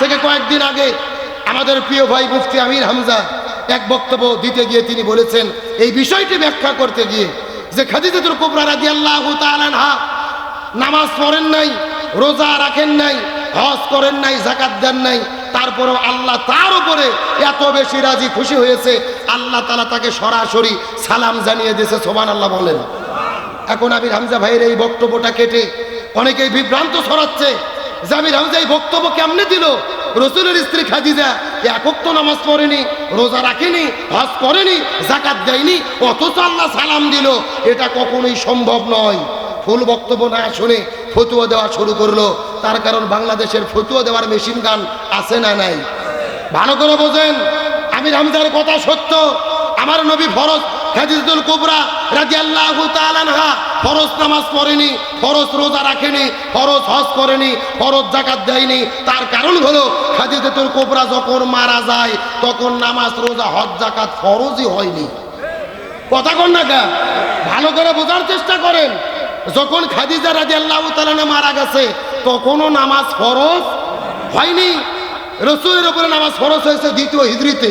থেকে কয়েকদিন আগে আমাদের প্রিয় ভাই মুফতি আমির হামজা এক বক্তব্য দিতে গিয়ে তিনি বলেছেন, এই বিষয়টি ব্যাখ্যা করতে গিয়ে যে খাদিজাতুল কুবরা রাদিয়াল্লাহু আনহা নামাজ পড়েন নাই, রোজা রাখেন নাই, হজ করেন নাই জাকাত দেন নাই, তারপরেও আল্লাহ তার উপরে এত বেশি রাজি খুশি হয়েছে, আল্লাহ তালা তাকে সরাসরি সালাম জানিয়ে দিয়েছে সোমান আল্লাহ বলেন। এখন আমির হামজা ভাইয়ের এই বক্তব্যটা কেটে অনেকেই বিভ্রান্ত ছড়াচ্ছে যে আমির হামজা এই বক্তব্য কেমনে দিল? রসুলের স্ত্রী খাদিজা একক তো নামাজ পড়েনি, রোজা রাখেনি, হজ করেনি জাকাত দেয়নি, অথচ আল্লাহ সালাম দিল। এটা কখনোই সম্ভব নয়। ফুল বক্তব্য না শুনে ফতুয়া দেওয়া শুরু করল। তার কারণ বাংলাদেশের ফতুয়া দেওয়ার মেশিন গান আছে না নাই? ভালো করে বোঝেন, আমির হামজার কথা সত্য। আমার নবী ফরজ খাদিজুল কুবরা রাদিয়াল্লাহু তাআলা আনহা ফরজ নামাজ পড়েনি, ফরজ রোজা রাখেনি, ফরজ হজ করেনি, ফরজ জাকাত দেয়নি। তার কারণ হলো খাদিজাতুল কুবরা যখন মারা যায়, তখন নামাজ, রোজা, হজ জাকাত ফরজই হয়নি। কথা কন না কা ভালো করে বোঝার চেষ্টা করেন। যখন খাদিজা রাজি আল্লাহ মারা গেছে, তখনও নামাজ ফরজ হয়নি। রসুলের উপরে নামাজ ফরজ হয়েছে দ্বিতীয় হিজড়িতে।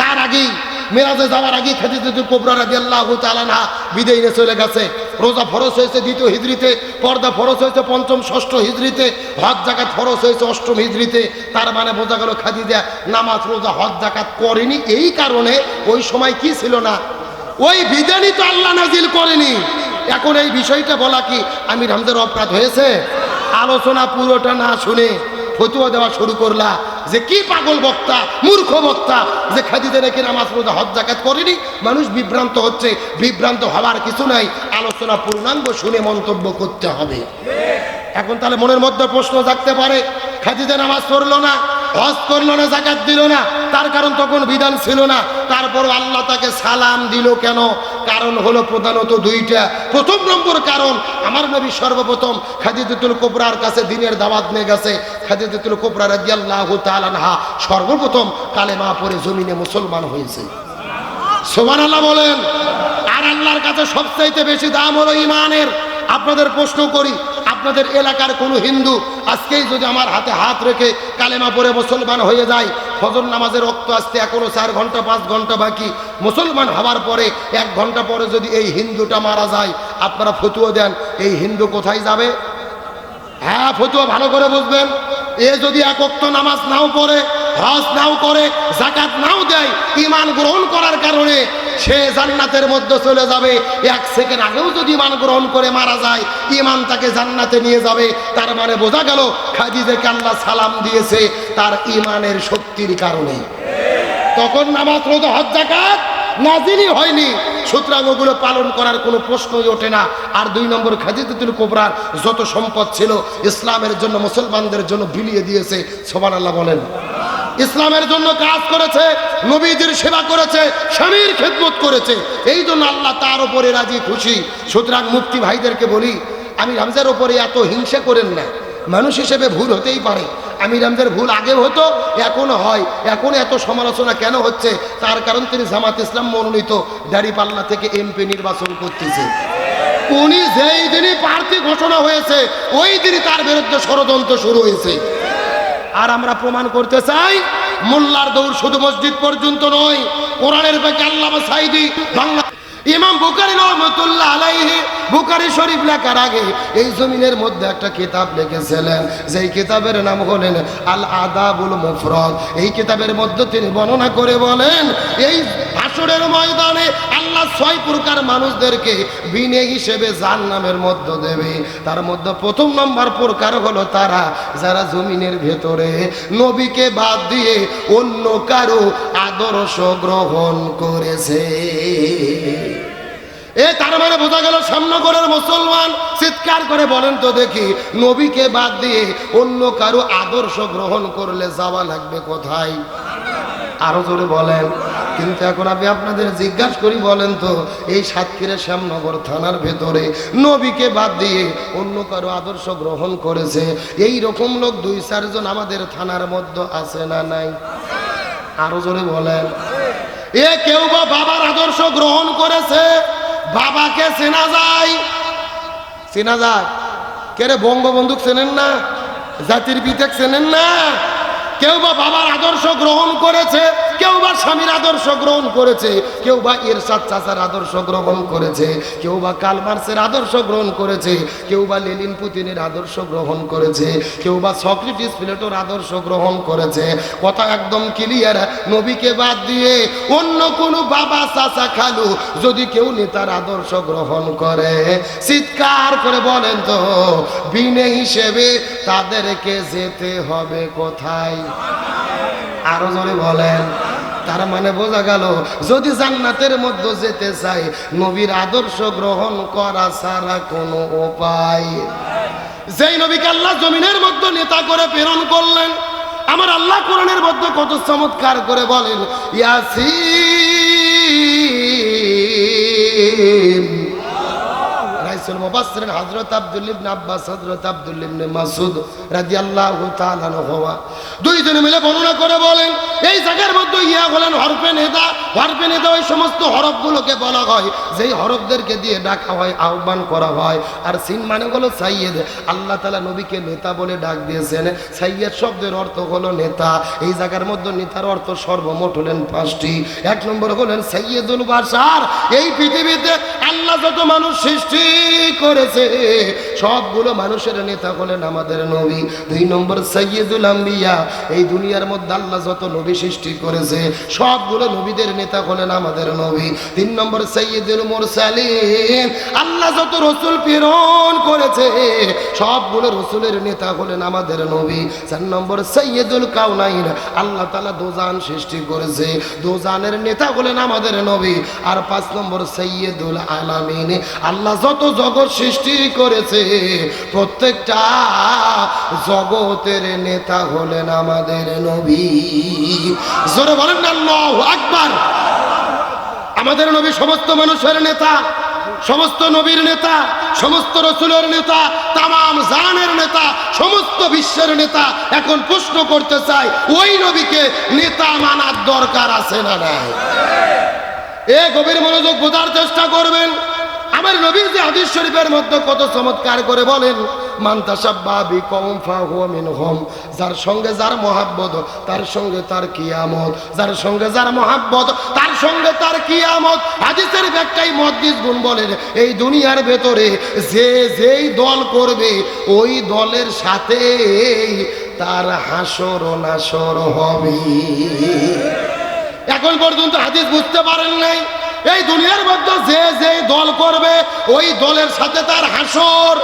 তার আগেই মেরাজে যাওয়ার আগেই খাদিজাতুল কোবরা রাজি আল্লাহ তালানা বিদায় নিয়ে চলে গেছে। রোজা ফরজ হয়েছে দ্বিতীয় হিজড়িতে, পর্দা ফরজ হয়েছে পঞ্চম, ষষ্ঠ হিজড়িতে, হজ জাকাত ফরজ হয়েছে অষ্টম হিজড়িতে। তার মানে বোঝা গেল খাদিজা নামাজ, রোজা, হজ, জাকাত করেনি। এই কারণে ওই সময় কি ছিল না? ওই বিধানই তো আল্লাহ নাজিল করেনি। এখন এই বিষয়টা বলা কি আমির হামজার অপরাধ হয়েছে? আলোচনা পুরোটা না শুনে ফতুয়া দেওয়া শুরু করলা। যে কি পাগল বক্তা, মূর্খ বক্তা, যে খাদিজা নাকি নামাজ রোজা, হজ জাকাত করেনি, মানুষ বিভ্রান্ত হচ্ছে। বিভ্রান্ত হওয়ার কিছু নাই, আলোচনা পূর্ণাঙ্গ শুনে মন্তব্য করতে হবে। এখন তাহলে মনের মধ্যে প্রশ্ন থাকতে পারে খাদিদের নামাজ পড়ল না হজ করল না, জাকাত দিল না। তার কারণ তখন বিধান ছিল না। তারপরও আল্লাহ তাকে সালাম দিল কেন? কারণ হলো প্রধানত দুইটা। প্রথম নম্বর কারণ, আমার নবী সর্বপ্রথম খাদিজুতুল কোবরার কাছে দিনের দাওয়াত নিয়ে গেছে। খাদিজুতুল কোবরা রাদিয়াল্লাহু তাআলা আনহা সর্বপ্রথম কালেমা পড়ে জমিনে মুসলমান হয়েছে। সোমান আল্লাহ বলেন, আর আল্লাহর কাছে সবচাইতে বেশি দাম হলো ইমানের আপনাদের প্রশ্ন করি, আপনাদের এলাকার কোনো হিন্দু আজকেই যদি আমার হাতে হাত রেখে কালেমা পরে মুসলমান হয়ে যায়, ফজর নামাজের রক্ত আসতে এখনও চার ঘণ্টা, পাঁচ ঘণ্টা বাকি। মুসলমান হওয়ার পরে এক ঘণ্টা পরে যদি এই হিন্দুটা মারা যায়, আপনারা ফতুয়া দেন, এই হিন্দু কোথায় যাবে? হ্যাঁ ফতুয়া ভালো করে বুঝবেন। এ যদি একক্ত নামাজ নাও পড়ে হজ নাও করে, জাকাত নাও দেয় ইমান গ্রহণ করার কারণে সে জান্নাতের মধ্যে চলে যাবে। এক সেকেন্ড আগেও যদি ইমান গ্রহণ করে মারা যায় ইমান তাকে জান্নাতে নিয়ে যাবে। তার মানে বোঝা গেল খাদিজেকে আল্লাহ সালাম দিয়েছে তার ইমানের শক্তির কারণে। তখন নামাজ রোজা, হজ, জাকাত নাজিলই হয়নি। সুতরাং ওগুলো পালন করার কোনো প্রশ্নই ওঠে না। আর দুই নম্বর খাদিজাতুল কোবরার যত সম্পদ ছিল, ইসলামের জন্য, মুসলমানদের জন্য বিলিয়ে দিয়েছে। সোমান আল্লাহ বলেন। ইসলামের জন্য কাজ করেছে, নবীদের সেবা করেছে, স্বামীর খেদমত করেছে। এই জন্য আল্লাহ তার উপরে রাজি, খুশি। সুতরাং মুক্তি ভাইদেরকে বলি, আমি রামজার ওপরে এত হিংসা করেন না। মানুষ হিসেবে ভুল হতেই পারে। আমি রামজার ভুল আগে হতো, এখনও হয়। এখন এত সমালোচনা কেন হচ্ছে? তার কারণ তিনি জামাত ইসলাম মনোনীত দাড়িপাল্লা থেকে এমপি নির্বাচন করতেছে। উনি যেই দিনই প্রার্থী ঘোষণা হয়েছে, ওই দিনই তার বিরুদ্ধে ষড়যন্ত্র শুরু হয়েছে। আর আমরা প্রমাণ করতে চাই, মোল্লার দৌড় শুধু মসজিদ পর্যন্ত নয়, কোরআনের ব্যাগে আল্লাহ সাইদি বাংলা ইমাম বুকারি রহমতুল্লাহ আলাইহি বুকারি শরীফ লেখার আগে এই জমিনের মধ্যে একটা কিতাব লিখেছিলেন। যেই কিতাবের নাম হলেন আল আদাবুল মুফরদ। এই কিতাবের মধ্যে তিনি বর্ণনা করে বলেন, এই হাসরের ময়দানে আল্লাহ ছয় প্রকার মানুষদেরকে বিনে হিসেবে জাহান্নামের মধ্য দেবে। তার মধ্যে প্রথম নম্বর প্রকার হলো তারা, যারা জমিনের ভেতরে নবীকে বাদ দিয়ে অন্য কারও আদর্শ গ্রহণ করেছে। এ তার মানে বোঝা গেল সামনগরের মুসলমান চিৎকার করে বলেন তো দেখি, নবীকে বাদ দিয়ে অন্য কারও আদর্শ গ্রহণ করলে যাওয়া লাগবে কোথায়? আরও জোরে বলেন। কিন্তু এখন আমি আপনাদের জিজ্ঞাসা করি, বলেন তো, এই সাতক্ষীরা শ্যামনগর থানার ভেতরে নবীকে বাদ দিয়ে অন্য কারও আদর্শ গ্রহণ করেছে? এই রকম লোক দুই, চারজন আমাদের থানার মধ্যে আছে না নাই? আরও জোরে বলেন। এ কেউ বা বাবার আদর্শ গ্রহণ করেছে? বাবাকে চেনা যায়। চেনা যায়। কে রে বঙ্গবন্ধু চেনেন না? জাতির পিতা চেনেন না? কেউ বা বাবার আদর্শ গ্রহণ করেছে? কেউ বা স্বামীর আদর্শ গ্রহণ করেছে, কেউ বা ইরশাদ চাচার আদর্শ গ্রহণ করেছে, কেউ বা কালমার্সের আদর্শ গ্রহণ করেছে, কেউ বা লেলিন পুতিনের আদর্শ গ্রহণ করেছে, কেউ বা সক্রেটিস প্লেটোর আদর্শ গ্রহণ করেছে। কথা একদম ক্লিয়ার নবীকে বাদ দিয়ে অন্য কোনো বাবা, চাচা, খালু যদি কেউ নেতার আদর্শ গ্রহণ করে, চিৎকার করে বলেন তো, বিনে হিসেবে তাদেরকে যেতে হবে কোথায়? আরও জোরে বলেন। তার মানে বোঝা গেল, যদি জান্নাতের মধ্যে যেতে চাই নবীর আদর্শ গ্রহণ করা ছাড়া কোনো উপায়। যেই নবীকে আল্লাহ জমিনের মধ্যে নেতা করে প্রেরণ করলেন, আমার আল্লাহ কোরআনের মধ্যে কত চমৎকার করে বলেন, ইয়াসিন। রাইসুল মুবাসসিরিন হযরত আব্দুল ইবনে আব্বাস, হযরত আব্দুল ইবনে মাসউদ রাদিয়াল্লাহু তাআলা আনহুমা দুইজনে মিলে বর্ণনা করে বলেন, এই জায়গার মধ্যে ইয়া হলেন হরফে নেতা হরফে নেতা ওই সমস্ত হরফগুলোকে বলা হয়, যেই হরফদেরকে দিয়ে ডাকা হয়, আহ্বান করা হয়। আর সিন মানে হলো সাইয়েদ। আল্লাহ তাআলা নবীকে নেতা বলে ডাক দিয়েছেন। সাইয়েদ শব্দের অর্থ হলো নেতা। এই জায়গার মধ্যে নেতার অর্থ সর্বমোট হলেন পাঁচটি। এক নম্বর হলেন সাইয়েদুল বাশার। এই পৃথিবীতে আল্লাহ যত মানুষ সৃষ্টি করেছে, সবগুলো মানুষের নেতা হলেন আমাদের নবী। দুই নম্বর সৈয়দুল আম্বিয়া, এই দুনিয়ার মধ্যে আল্লাহ যত নবী সৃষ্টি করেছে, সবগুলো নবীদের নেতা হলেন আমাদের নবী। তিন নম্বর সৈয়দুল মুরসালিন, আল্লাহ যত রসুল প্রেরণ করেছে, সবগুলো রসুলের নেতা হলেন আমাদের নবী। চার নম্বর সৈয়দুল কাউনাইন, আল্লাহ তালা দোজান সৃষ্টি করেছে, দোজানের নেতা হলেন আমাদের নবী। আর পাঁচ নম্বর সৈয়দুল আলামিন আল্লাহ যত জগৎ সৃষ্টি করেছে, প্রত্যেকটা জগতের নেতা হলেন আমাদের নবী। জোরে বলেন আল্লাহু আকবার। আমাদের নবী সমস্ত মানুষের নেতা, সমস্ত নবীর নেতা, সমস্ত রসুলের নেতা, তামাম জানের নেতা, সমস্ত বিশ্বের নেতা এখন প্রশ্ন করতে চাই, ওই নবীকে নেতা মানার দরকার আছে না নাই? এ গভীর মনোযোগ বোঝার চেষ্টা করবেন। আমার নবীর যে হাদিস শরীফের মধ্যে কত চমৎকার করে বলেন মিনহুম যার সঙ্গে যার মহাব্বত, তার সঙ্গে তার কিয়ামত। যার সঙ্গে যার মহাব্বত, তার সঙ্গে তার কিয়ামত। হাদিসের ব্যাখ্যায় মহাদিস গুণ বলেন, এই দুনিয়ার ভেতরে যে যেই দল করবে, ওই দলের সাথে তার হাসর নাসর হবে। এখন পর্যন্ত হাদিস বুঝতে পারেন নাই। এই দুনিয়ার মধ্যে যে যে দল করবে, ওই দলের সাথে তার হাসর।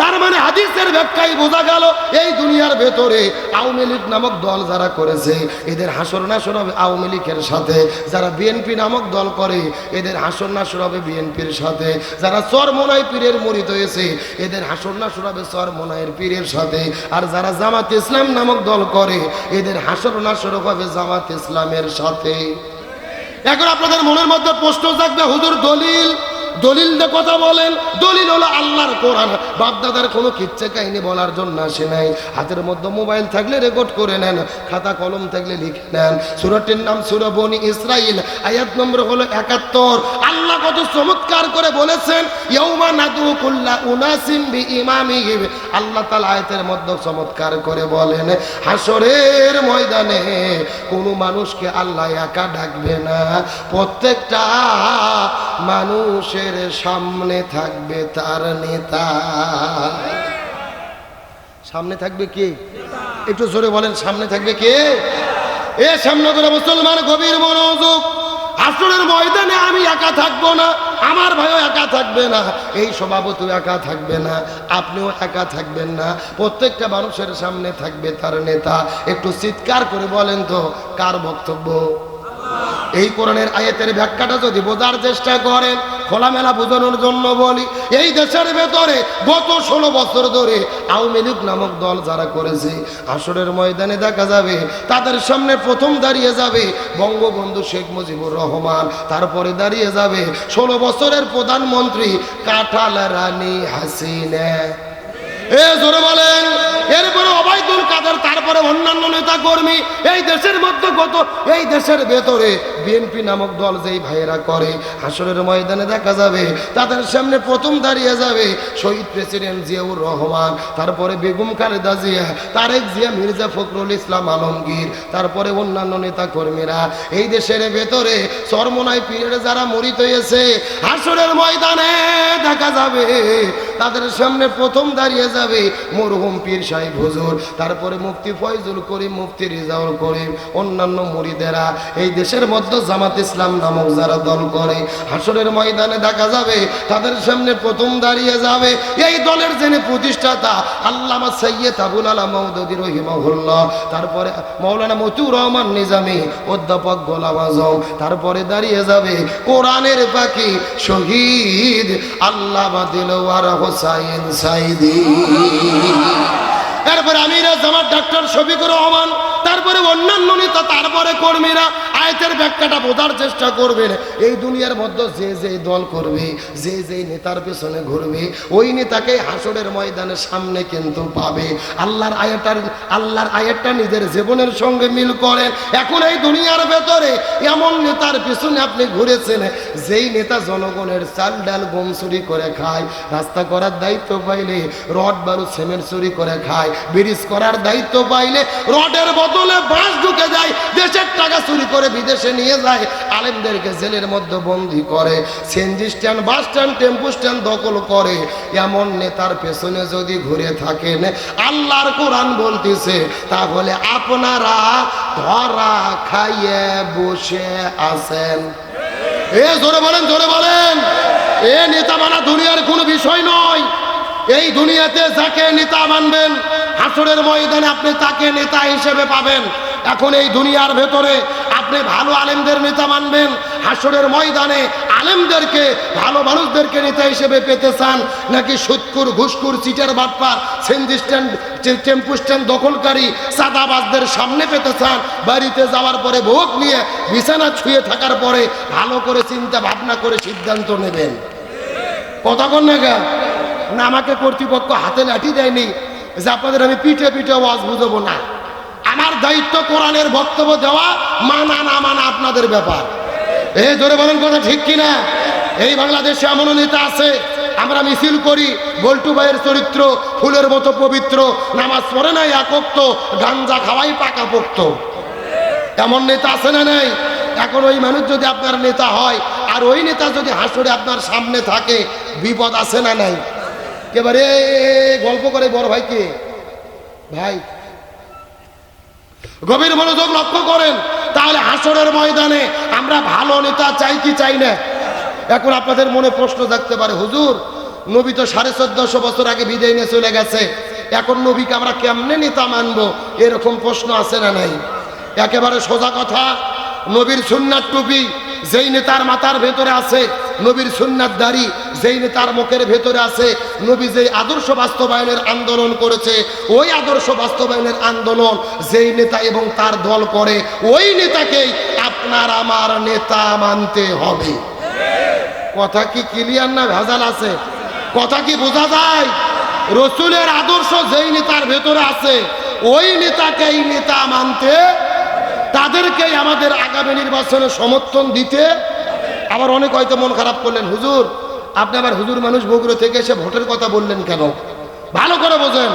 তার মানে হাদিসের ব্যাখ্যায় বোঝা গেল, এই দুনিয়ার ভেতরে আওয়ামী লীগ নামক দল যারা করেছে, এদের হাসর নাসর হবে আওয়ামী লীগের সাথে। যারা বিএনপি নামক দল করে, এদের হাসর নাসর হবে বিএনপির সাথে। যারা চরমোনাই পীরের মরিত হয়েছে, এদের হাসর নাসর হবে চরমোনাইয়ের পীরের সাথে। আর যারা জামাত ইসলাম নামক দল করে, এদের হাসর নাসর হবে জামাত ইসলামের সাথে। এখন আপনাদের মনের মধ্যে প্রশ্ন থাকবে হুজুর দলিল দলিল দিয়ে কথা বলেন। দলিল হলো আল্লাহর কোরআন। বাপদাদার কোনো কিচ্ছা কাহিনী বলার জন্য আসে নাই। হাতের মধ্যে মোবাইল থাকলে রেকর্ড করে নেন, খাতা কলম থাকলে লিখে নেন। সুরটির নাম সুরা বনি ইসরাইল। আয়াত নম্বর হলো একাত্তর। আল্লাহ কত চমৎকার করে বলেছেন ইয়ৌমা নাদু কুল্লা উনাসিম বি আল্লাহ আয়াতের মধ্যে চমৎকার করে বলেন হাসরের ময়দানে কোনো মানুষকে আল্লাহ একা ডাকবে না। প্রত্যেকটা মানুষের সামনে থাকবে তার নেতা। সামনে থাকবে কে? একটু জোরে বলেন, সামনে থাকবে কে? এ সামনে ধরে মুসলমান গভীর মনোযোগ। আসরের ময়দানে আমি একা থাকব না, আমার ভাইও একা থাকবে না, এই সভাপতি একা থাকবে না, আপনিও একা থাকবেন না। প্রত্যেকটা মানুষের সামনে থাকবে তার নেতা। একটু চিৎকার করে বলেন তো, কার বক্তব্য? এই কোরআনের আয়াতের ব্যাখ্যাটা যদি বোঝার চেষ্টা করেন খোলামেলা বোঝানোর জন্য বলি, এই দেশের ভেতরে গত ষোলো বছর ধরে আওয়ামী লীগ নামক দল যারা করেছে, আসরের ময়দানে দেখা যাবে, তাদের সামনে প্রথম দাঁড়িয়ে যাবে বঙ্গবন্ধু শেখ মুজিবুর রহমান, তারপরে দাঁড়িয়ে যাবে ষোলো বছরের প্রধানমন্ত্রী কাঠাল রানী হাসিনা। তারপরে অন্যান্য এই দেশের মধ্যে এই দেশের ভেতরে বিএনপি নামক দল যেই ভাইয়েরা করে, হাসরের ময়দানে দেখা যাবে, তাদের সামনে প্রথম দাঁড়িয়ে যাবে শহীদ প্রেসিডেন্ট জিয়াউর রহমান, তারপরে বেগম খালেদা জিয়া, তারেক জিয়া, মির্জা ফখরুল ইসলাম আলমগীর, তারপরে অন্যান্য নেতা কর্মীরা এই দেশের ভেতরে চরমনাই পীরের যারা মরিত হয়েছে, হাসরের ময়দানে দেখা যাবে তাদের সামনে প্রথম দাঁড়িয়ে যাবে মরহুম পীর সাহেব হুজুর। তারপরে মুফতি ফয়জুল করিম, মুফতি রিজাউল করিম, অন্যান্য মুরিদেরা। এই দেশের মধ্যে জামাত ইসলাম নামক যারা দল করে হাসরের ময়দানে দেখা যাবে, তাদের সামনে প্রথম দাঁড়িয়ে যাবে এই দলের যিনি প্রতিষ্ঠাতা, আল্লামা সৈয়দ আবুল আলা মৌদুদি রহিমাহুল্লাহ। তারপরে মৌলানা মতিউর রহমান নিজামি, অধ্যাপক গোলাম আজম। তারপরে দাঁড়িয়ে যাবে কোরআনের পাখি শহীদ আল্লামা দিলওয়ার হোসাইন সাইদি। তারপরে আমিরা জামাত ডাক্তার শফিকুর রহমান তারপরে অন্যান্য নেতা, তারপরে কর্মীরা আয়তের ব্যাখ্যাটা বোঝার চেষ্টা করবেন। এই দুনিয়ার মধ্যে যে যে দল করবে, যে যে নেতার পেছনে ঘুরবে, ওই নেতাকে হাসরের ময়দানের সামনে কিন্তু পাবে। আল্লাহর আয়াটার আল্লাহর আয়াতটা নিজের জীবনের সঙ্গে মিল করেন এখন এই দুনিয়ার ভেতরে এমন নেতার পেছনে আপনি ঘুরেছেন, যেই নেতা জনগণের চাল ডাল গম চুরি করে খায়, রাস্তা করার দায়িত্ব পাইলে রড বালু সিমেন্ট চুরি করে খায়, ব্রিজ করার দায়িত্ব পাইলে রডের বদলে বাঁশ ঢুকে যায়, দেশের টাকা চুরি করে বিদেশে নিয়ে যায়, আলেমদেরকে জেলের মধ্যে বন্দি করে, CNG stand, bus stand, tempo stand দখল করে। এমন নেতার পেছনে যদি ঘুরে থাকেন, আল্লাহর কোরআন বলতেছে, তাহলে আপনারা ধরা খাইয়ে বসে আছেন। এ, জোরে বলেন জোরে বলেন। এ, নেতা মানা দুনিয়ার কোনো বিষয় নয়। এই দুনিয়াতে যাকে নেতা মানবেন হাসরের ময়দানে আপনি তাকে নেতা হিসেবে পাবেন। এখন এই দুনিয়ার ভেতরে আপনি ভালো আলেমদের নেতা মানবেন। হাসরের ময়দানে আলেমদেরকে, ভালো মানুষদেরকে নেতা হিসেবে পেতে চান। নাকি সুৎকুর ঘুসকুর চিটার বাটপার সেন্দি স্ট্যান্ড, টেম্পু স্ট্যান্ড দখলকারী সাদাবাজদের সামনে পেতে চান। বাড়িতে যাওয়ার পরে ভোগ নিয়ে বিছানা ছুঁয়ে থাকার পরে ভালো করে চিন্তা ভাবনা করে সিদ্ধান্ত নেবেন। কথা কন না, আমাকে কর্তৃপক্ষ হাতে লাঠি দেয়নি। যে আপনাদের আমি পিঠে পিঠে ওয়াজ বুঝব না। আমার দায়িত্ব কোরআনের বক্তব্য দেওয়া, মানা না মানা আপনাদের ব্যাপার। এ, জোরে বলেন কথা ঠিক কিনা? এই বাংলাদেশে এমন নেতা আছে, আমরা মিছিল করি, বল্টু ভাইয়ের চরিত্র, ফুলের মতো পবিত্র, নামাজ পড়ে নাই একক্ত গাঞ্জা খাওয়াই পাকা পোক্ত। এমন নেতা আছে না নাই? এখন ওই মানুষ যদি আপনার নেতা হয়, আর ওই নেতা যদি হাসরে আপনার সামনে থাকে, বিপদ আছে না নাই? এবারে গল্প করে বড় ভাই কে ভাই, গভীর মনোযোগ লক্ষ্য করেন, তাহলে হাসরের ময়দানে আমরা ভালো নেতা চাই কি চাই না? এখন আপনাদের মনে প্রশ্ন থাকতে পারে, হুজুর, নবী তো সাড়ে চোদ্দশো বছর আগে বিদায় নিয়ে চলে গেছে, এখন নবীকে আমরা কেমনে নেতা মানবো? এরকম প্রশ্ন আছে না নাই? একেবারে সোজা কথা, নবীর সুন্নার টুপি যেই নেতার মাথার ভেতরে আছে নবীর সুন্নার দাড়ি যেই নেতার মুখের ভেতরে আছে, নবী যেই আদর্শ বাস্তবায়নের আন্দোলন করেছে, ওই আদর্শ বাস্তবায়নের আন্দোলন যেই নেতা এবং তার দল করে, ওই নেতাকেই আপনার আমার নেতা মানতে হবে। কথা কি ক্লিয়ার না ভেজাল আছে? কথা কি বোঝা যায়? রসুলের আদর্শ যেই নেতার ভেতরে আছে, ওই নেতাকেই নেতা মানতে তাদেরকেই আমাদের আগামী নির্বাচনে সমর্থন দিতে আবার অনেক হয়তো মন খারাপ করলেন, হুজুর, আপনি আবার হুজুর মানুষ বগুড়া থেকে এসে ভোটের কথা বললেন কেন? ভালো করে বোঝেন,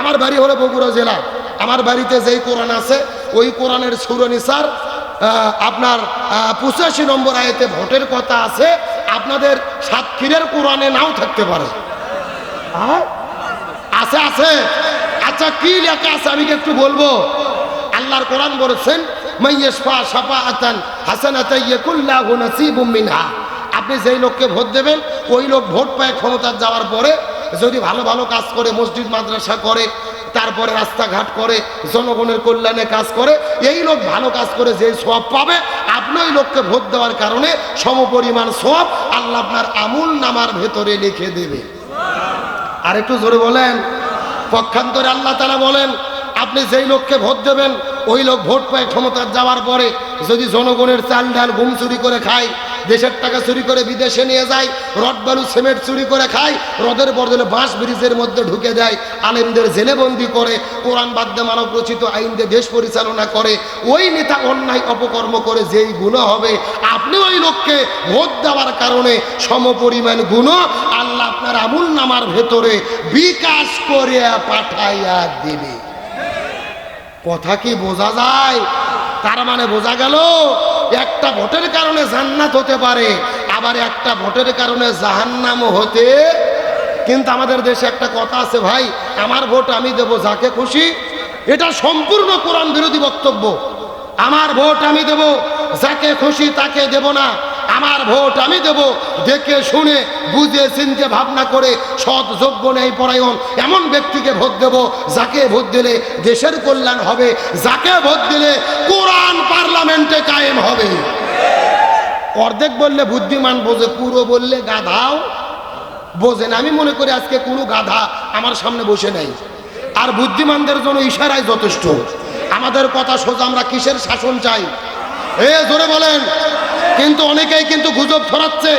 আমার বাড়ি হলো বগুড়া জেলা। আমার বাড়িতে যেই কোরআন আছে, ওই কোরআনের সুরনিসার আপনার পঁচাশি নম্বর আয়তে ভোটের কথা আছে, আপনাদের সাতক্ষীরের কোরআনে নাও থাকতে পারে? আছে আছে। আচ্ছা কি লেখা আছে, আমি একটু বলব? আল্লাহর কোরআন বলেছেন মাইয়াশফা শাফাআতান হাসানাতান ইয়াকুল্লাহু নাসিবুম মিনহা। আপনি যেই লোককে ভোট দেবেন, ওই লোক ভোট পায় ক্ষমতা যাওয়ার পরে, যদি ভালো ভালো কাজ করে, মসজিদ, মাদ্রাসা করে, তারপরে রাস্তাঘাট করে, জনগণের কল্যাণে কাজ করে, এই লোক ভালো কাজ করে যে সব পাবে, আপনি ওই লোককে ভোট দেওয়ার কারণে সমপরিমাণ সব আল্লাহ আপনার আমুল নামার ভেতরে লিখে দেবে। আর একটু জোরে বলেন। পক্ষান্তরে আল্লাহ তারা বলেন, আপনি যেই লোককে ভোট দেবেন ওই লোক ভোট পায় ক্ষমতা যাওয়ার পরে, যদি জনগণের চাল ডাল ঘুম চুরি করে খায়, দেশের টাকা চুরি করে বিদেশে নিয়ে যায়, রড বালু, সিমেন্ট চুরি করে খায়, রদের বদলে বাঁশ ব্রিজের মধ্যে ঢুকে দেয়, আলেমদের জেলেবন্দি করে, কোরআন বাদ্যে মানব রচিত আইন দিয়ে দেশ পরিচালনা করে, ওই নেতা অন্যায় অপকর্ম করে যেই গুণ হবে, আপনি ওই লোককে ভোট দেওয়ার কারণে সমপরিমাণ গুণ আল্লাহ আপনার আমুল নামার ভেতরে বিকাশ করে পাঠাইয়া দেবে। কথা কি বোঝা যায়? তার মানে বোঝা গেল, একটা ভোটের কারণে জান্নাত হতে পারে, আবার একটা ভোটের কারণে জাহান্নামও হতে কিন্তু আমাদের দেশে একটা কথা আছে ভাই, আমার ভোট আমি দেব যাকে খুশি, এটা সম্পূর্ণ কোরআন বিরোধী বক্তব্য। আমার ভোট আমি দেব, যাকে খুশি তাকে দেব না। আমার ভোট আমি দেব। দেখে শুনে, বুঝে চিনতে ভাবনা করে সৎ যোগ্য নেই পরায়ণ, এমন ব্যক্তিকে ভোট দেব যাকে ভোট দিলে দেশের কল্যাণ হবে, যাকে ভোট দিলে কোরআন পার্লামেন্টে কায়েম হবে। অর্ধেক বললে বুদ্ধিমান বোঝে, পুরো বললে গাধাও বোঝেন আমি মনে করি আজকে কোনো গাধা আমার সামনে বসে নাই। আর বুদ্ধিমানদের জন্য ইশারাই যথেষ্ট। আমাদের কথা সোজা, আমরা কিসের শাসন চাই? এ, জোরে বলেন। কিন্তু অনেকেই কিন্তু গুজব ছড়াচ্ছে।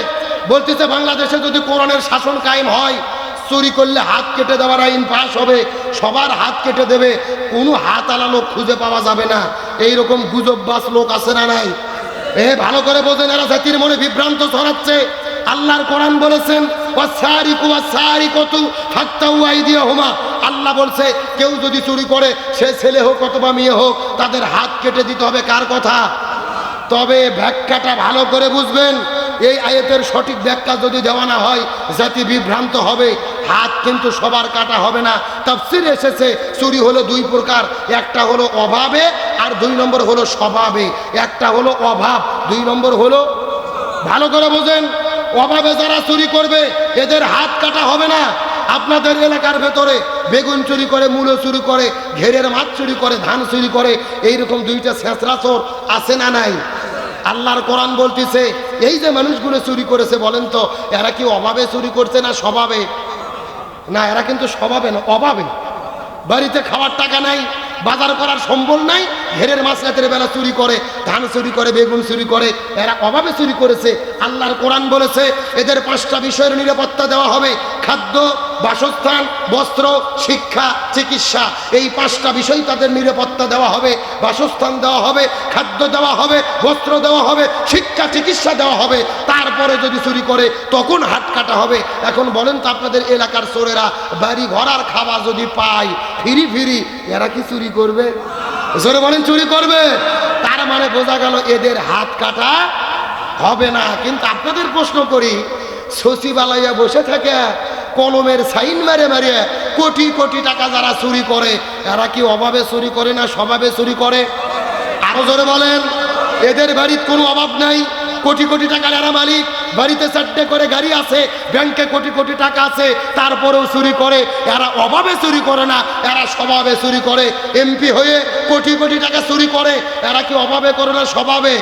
বলতেছে, বাংলাদেশে যদি কোরআনের শাসন কায়েম হয়, চুরি করলে হাত কেটে দেওয়ার আইন পাশ হবে, সবার হাত কেটে দেবে, কোনো হাত আলা লোক খুঁজে পাওয়া যাবে না। এই এইরকম গুজববাস লোক আছে না নাই? এ, ভালো করে বোঝেন এরা জাতির মনে বিভ্রান্ত ছড়াচ্ছে। আল্লাহর কোরআন বলেছেন আল্লাহ বলছে, কেউ যদি চুরি করে, সে ছেলে হোক অথবা মেয়ে হোক, তাদের হাত কেটে দিতে হবে কার কথা? তবে ব্যাখ্যাটা ভালো করে বুঝবেন। এই আয়াতের সঠিক ব্যাখ্যা যদি দেওয়া না হয়, জাতি বিভ্রান্ত হবে, হাত কিন্তু সবার কাটা হবে না। তাফসির এসেছে, চুরি হলো দুই প্রকার, একটা হলো অভাবে আর দুই নম্বর হলো স্বভাবে। একটা হলো অভাব, দুই নম্বর হলো ভালো করে বোঝেন। অভাবে যারা চুরি করবে, এদের হাত কাটা হবে না। আপনাদের এলাকার ভেতরে বেগুন চুরি করে, মূলো চুরি করে, ঘেরের মাছ চুরি করে, ধান চুরি করে, এইরকম দুইটা ছেঁচড়া চোর আছে না নাই? আল্লাহর কোরআন বলতেছে, এই যে মানুষগুলো চুরি করেছে বলেন তো, এরা কি অভাবে চুরি করছে না স্বভাবে? না, এরা কিন্তু স্বভাবে না, অভাবে। বাড়িতে খাওয়ার টাকা নাই, বাজার করার সম্বল নাই, ঘেরের মাছ রাতের বেলা চুরি করে। ধান চুরি করে, বেগুন চুরি করে, এরা অভাবে চুরি করেছে। আল্লাহর কোরআন বলেছে, এদের পাঁচটা বিষয়ের নিরাপত্তা দেওয়া হবে। খাদ্য, বাসস্থান, বস্ত্র, শিক্ষা, চিকিৎসা, এই পাঁচটা বিষয় তাদের নিরাপত্তা দেওয়া হবে। বাসস্থান দেওয়া হবে, খাদ্য দেওয়া হবে, বস্ত্র দেওয়া হবে, শিক্ষা, চিকিৎসা দেওয়া হবে। তারপরে যদি চুরি করে, তখন হাত কাটা হবে। এখন বলেন তো আপনাদের এলাকার চোরেরা, বাড়ি ঘরার খাবার যদি পায়, ফিরি ফিরি, এরা কি চুরি করবে? জোরে বলেন, চুরি করবে? মানে বোঝা গেল এদের হাত কাটা হবে না। কিন্তু আপনাদের প্রশ্ন করি, সচিবালয়ে বসে থাকে কলমের সাইন মারে মারে কোটি কোটি টাকা যারা চুরি করে তারা কি অভাবে চুরি করে না স্বভাবে চুরি করে? আরও জোরে বলেন, এদের বাড়ির কোনো অভাব নাই? কোটি কোটি টাকা যারা মালিক। বাড়িতে চারটে করে গাড়ি আছে, ব্যাংকে কোটি কোটি টাকা আছে, তারপরেও চুরি করে। এরা অভাবে চুরি করে না, এরা স্বভাবে চুরি করে। এমপি হয়ে কোটি কোটি টাকা চুরি করে, এরা কি অভাবে করে না, স্বভাবে?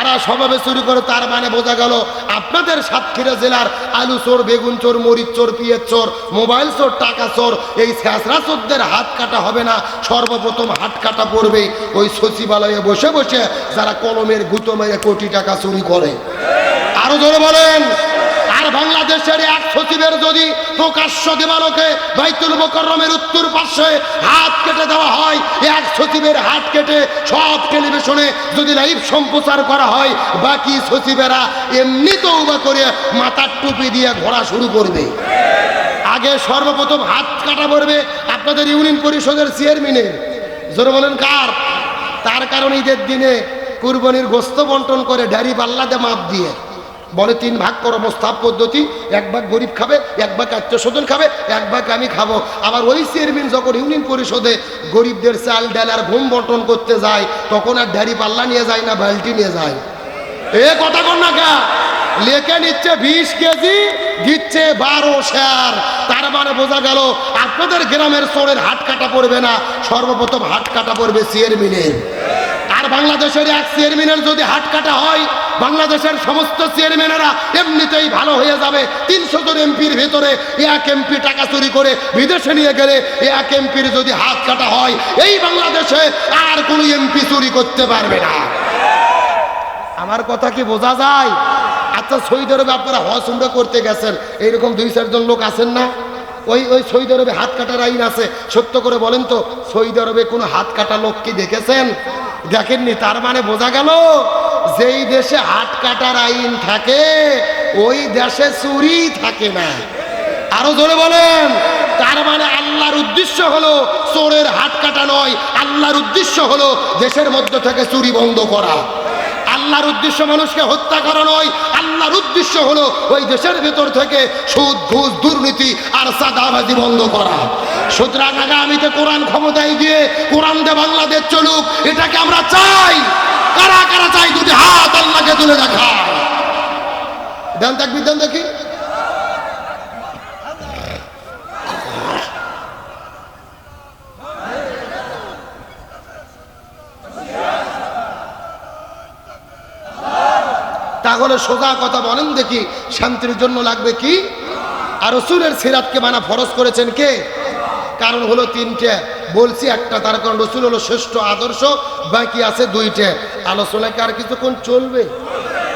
এরা স্বভাবে চুরি করে, তার মানে বোঝা গেল আপনাদের সাতক্ষীরা জেলার আলু চোর, বেগুন চোর, মরিচ চোর পিয়ের চোর, মোবাইল চোর, টাকা চোর, এই শেষরা চোরদের হাত কাটা হবে না। সর্বপ্রথম হাত কাটা পড়বে ওই সচিবালয়ে বসে বসে যারা কলমের গুতো মেরে কোটি টাকা চুরি করে। আরও ধরে বলেন। বাংলাদেশের এক সচিবের যদি প্রকাশ্য দেবালোকে বাইতুল মোকরমের উত্তর পাশে হাত কেটে দেওয়া হয়, এক সচিবের হাত কেটে সব টেলিভিশনে যদি লাইভ সম্প্রচার করা হয়, বাকি সচিবেরা এমনি তৌবা করে মাথার টুপি দিয়ে ঘোরা শুরু করবে। আগে সর্বপ্রথম হাত কাটা পড়বে আপনাদের ইউনিয়ন পরিষদের চেয়ারম্যানের। জোরে বলেন কার? তার কারণে ঈদের দিনে কুরবানির গোস্ত বন্টন করে ড্যারি পাল্লাতে মাপ দিয়ে। বলে তিন ভাগ করো মোস্তাব পদ্ধতি, এক ভাগ গরিব খাবে, এক ভাগ আত্মীয় স্বজন খাবে, এক ভাগ আমি খাব। আবার ওই চেয়ারম্যান যখন ইউনিয়ন পরিষদে গরিবদের চাল, ডাল আর ঘুম বন্টন করতে যায়, তখন আর ড্যারি পাল্লা নিয়ে যায় না, বালতি নিয়ে যায়। এ কথা কর না কা? লেখে নিচ্ছে বিশ কেজি, দিচ্ছে বারো শেয়ার। তার মানে বোঝা গেল, আপনাদের গ্রামের চোরের হাট কাটা পড়বে না, সর্বপ্রথম হাট কাটা পড়বে চেয়ারম্যানের। আর বাংলাদেশের এক চেয়ারম্যানের যদি হাট কাটা হয় বাংলাদেশের সমস্ত চেয়ারম্যানেরা এমনিতেই ভালো হয়ে যাবে। তিনশো জন এমপির ভেতরে এক এমপি টাকা চুরি করে বিদেশে নিয়ে গেলে এক এমপির যদি হাত কাটা হয়, এই বাংলাদেশে আর কোনো এমপি চুরি করতে পারবে না। আমার কথা কি বোঝা যায়? আচ্ছা সৌদি আরবে আপনারা হজ উমরা করতে গেছেন, এইরকম দুই চারজন লোক আছেন না? ওই ওই সৌদি আরবে হাত কাটার আইন আছে। সত্য করে বলেন তো সৌদি আরবে কোনো হাত কাটা লোক কি দেখেছেন? দেখেননি, তার মানে বোঝা গেল যেই দেশে হাত কাটার আইন থাকে, ওই দেশে চুরি থাকে না। আরও জোরে বলেন। তার মানে আল্লাহর উদ্দেশ্য হলো চোরের হাত কাটা নয়, আল্লাহর উদ্দেশ্য হলো দেশের মধ্য থেকে চুরি বন্ধ করা। আল্লাহর উদ্দেশ্য মানুষকে হত্যা করা নয়, আল্লাহর উদ্দেশ্য হলো ওই দেশের ভেতর থেকে সুদ, ঘুষ, দুর্নীতি আর সাদাবাজি বন্ধ করা। সুতরাং আগামীতে কোরআন ক্ষমতায় গিয়ে কোরআন দে বাংলাদেশ চলুক, এটাকে আমরা চাই। কারা কারা চাই দুটি হাত আল্লাহকে তুলে দেখা দেন দেন দেখি। তাহলে সোজা কথা বলেন দেখি, শান্তির জন্য লাগবে কি? আর রসুলের সিরাতকে মানা ফরজ করেছেন কে? কারণ হলো তিনটে। বলছি একটা, তার কারণ রসুল হলো শ্রেষ্ঠ আদর্শ, বাকি আছে দুইটে। আলোচনাকে আর কিছুক্ষণ চলবে?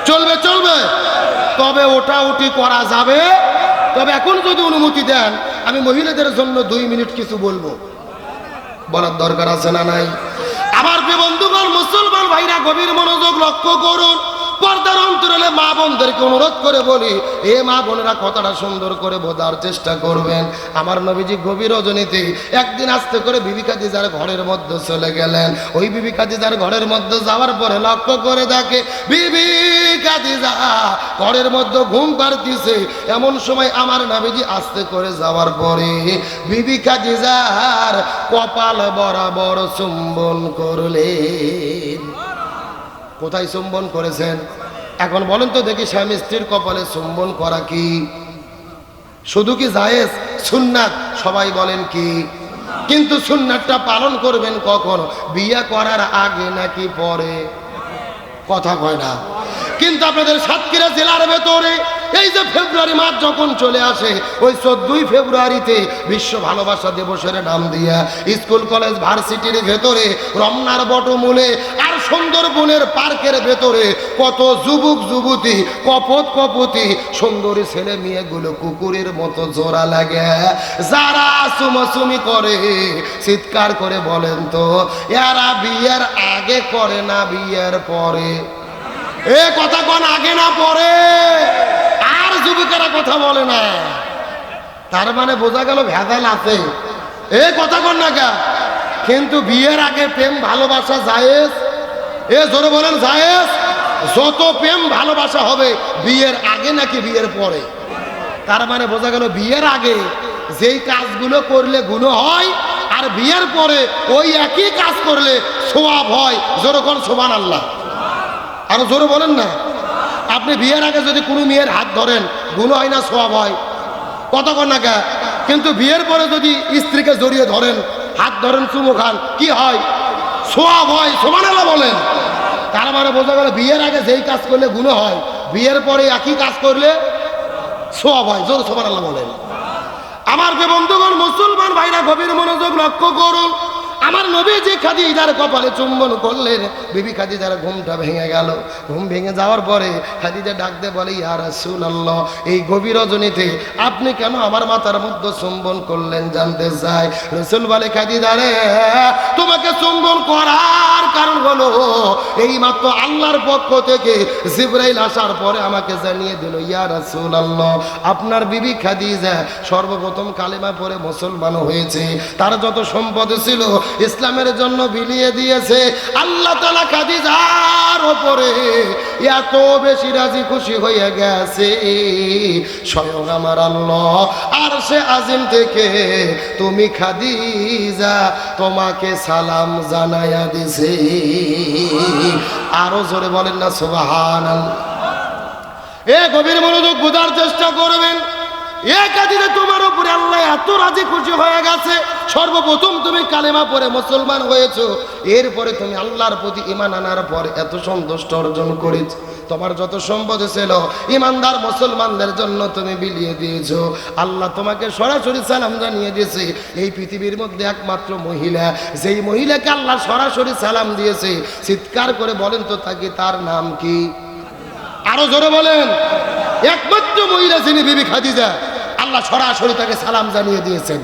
চলবে চলবে। তবে ওটা উটি করা যাবে। তবে এখন যদি অনুমতি দেন, আমি মহিলাদের জন্য দুই মিনিট কিছু বলব। বলার দরকার আছে না নাই? আমার বন্ধুগণ, মুসলমান ভাইরা গভীর মনোযোগ লক্ষ্য করুন। পর্দার অন্তরালে মা বোনদেরকে অনুরোধ করে বলি, এ মা বোনেরা কথাটা সুন্দর করে বোঝার চেষ্টা করবেন। আমার নবীজি গভীর রজনীতে একদিন আস্তে করে বিবি খাদিজার ঘরের মধ্যে চলে গেলেন। ওই বিবি খাদিজার ঘরের মধ্যে যাওয়ার পরে লক্ষ্য করে দেখে বিবি খাদিজা ঘরের মধ্যে ঘুম পাড়তিছে। এমন সময় আমার নবীজি আস্তে করে যাওয়ার পরে বিবি খাদিজার কপাল বরাবর চুম্বন করলেন। কোথায় চুম্বন করেছেন? এখন বলেন তো দেখি স্বামী স্ত্রীর কপালে চুম্বন করা কি? শুধু কি জায়েজ? সুন্নাত, সবাই বলেন কি? কিন্তু সুন্নাতটা পালন করবেন কখন? বিয়ে করার আগে নাকি পরে? কথা কয় না। কিন্তু আপনাদের সাতক্ষীরা জেলার ভেতরে এই যে ফেব্রুয়ারি মাস যখন চলে আসে, ওই চোদ্দই ফেব্রুয়ারিতে বিশ্ব ভালোবাসা দিবসের নাম দিয়া স্কুল, কলেজ, ভার্সিটির ভেতরে রমনার বটমূলে সুন্দরবনের পার্কের ভেতরে কত যুবক যুবতী, কপত কপতি, সুন্দরী ছেলে মেয়েগুলো কুকুরের মতো জোড়া লাগে। যারা চুমাচুমি করে, চিৎকার করে বলেন তো, এরা বিয়ের আগে করে না বিয়ের পরে? এ কথা কোন, আগে না পরে? আর যুবকেরা কথা বলে না। তার মানে বোঝা গেল ভেজাল আছে। এ কথা কন না কিন্তু বিয়ের আগে প্রেম, ভালোবাসা, জায়েজ? এ জোরে বলেন, জায়েজ, যত প্রেম ভালোবাসা হবে, বিয়ের আগে নাকি বিয়ের পরে? তার মানে বোঝা গেল বিয়ের আগে যেই কাজগুলো করলে গুণ হয়, আর বিয়ের পরে ওই একই কাজ করলে সোয়াব হয়। যেরকম সোমান আল্লাহ আরও জোরে বলেন না। আপনি বিয়ের আগে যদি কোনো মেয়ের হাত ধরেন, গুণ হয় না, সোয়াব হয়? কতক্ষণ না? কিন্তু বিয়ের পরে যদি স্ত্রীকে জড়িয়ে ধরেন, হাত ধরেন, চুমো খান, কি হয়? সোয়াব হয় সমান আল্লাহ বলেন। তার মানে বোঝা গেল, বিয়ের আগে যেই কাজ করলে গুণ হয়, বিয়ের পরে একই কাজ করলে সোয়াব হয়। জোর সমান আল্লাহ বলেন। আমার যে বন্ধুগণ, মুসলমান ভাইরা গভীর মনোযোগ লক্ষ্য করুন। আমার নবী যে খাদিজার কপালে চুম্বন করলেন, বিবি খাদি খাদিজার ঘুমটা ভেঙে গেল। ঘুম ভেঙে যাওয়ার পরে খাদিজা ডাকতে বলে, ইয়া রাসূল আল্লাহ এই গভীর রজনীতে আপনি কেন আমার মাথার মধ্যে চুম্বন করলেন জানতে চাই? রসুল বলে, খাদিজা রে, তোমাকে চুম্বন করার কারণ হলো এই মাত্র আল্লাহর পক্ষ থেকে জিব্রাইল আসার পরে আমাকে জানিয়ে দিল, ইয়া রাসূল আল্লাহ আপনার বিবি খাদিজা সর্বপ্রথম কালেমা পরে মুসলমান হয়েছে। তার যত সম্পদ ছিল ইসলামের জন্য বিলিয়ে দিয়েছে। আল্লাহ তালা খাদিজার ওপরে এত বেশি রাজি খুশি হয়ে গেছে। স্বয়ং আমার আল্লাহ। আর সে আজিম থেকে তুমি খাদিজা তোমাকে সালাম জানাইয়া দিছে। আরও জোরে বলেন না সুবাহান এ গভীর মনোযোগ বোঝার চেষ্টা করবেন। একাদিনে তোমার উপরে আল্লাহ এত রাজি খুশি হয়ে গেছে, সর্বপ্রথম তুমি কালেমা পরে মুসলমান হয়েছো। এরপরে তুমি আল্লাহর প্রতি ইমান আনার পর এত সন্তুষ্ট অর্জন করেছ। তোমার যত সম্পদ ছিল ইমানদার মুসলমানদের জন্য তুমি বিলিয়ে দিয়েছ। আল্লাহ তোমাকে সরাসরি সালাম জানিয়ে দিয়েছে, এই পৃথিবীর মধ্যে একমাত্র মহিলা। যেই মহিলাকে আল্লাহ সরাসরি সালাম দিয়েছে, চিৎকার করে বলেন তো তাকে, তার নাম কি? আরও জোরে বলেন। একমাত্র মহিলা যিনি বিবি খাদিজা। আল্লাহ সরাসরি তাকে সালাম জানিয়ে দিয়েছেন।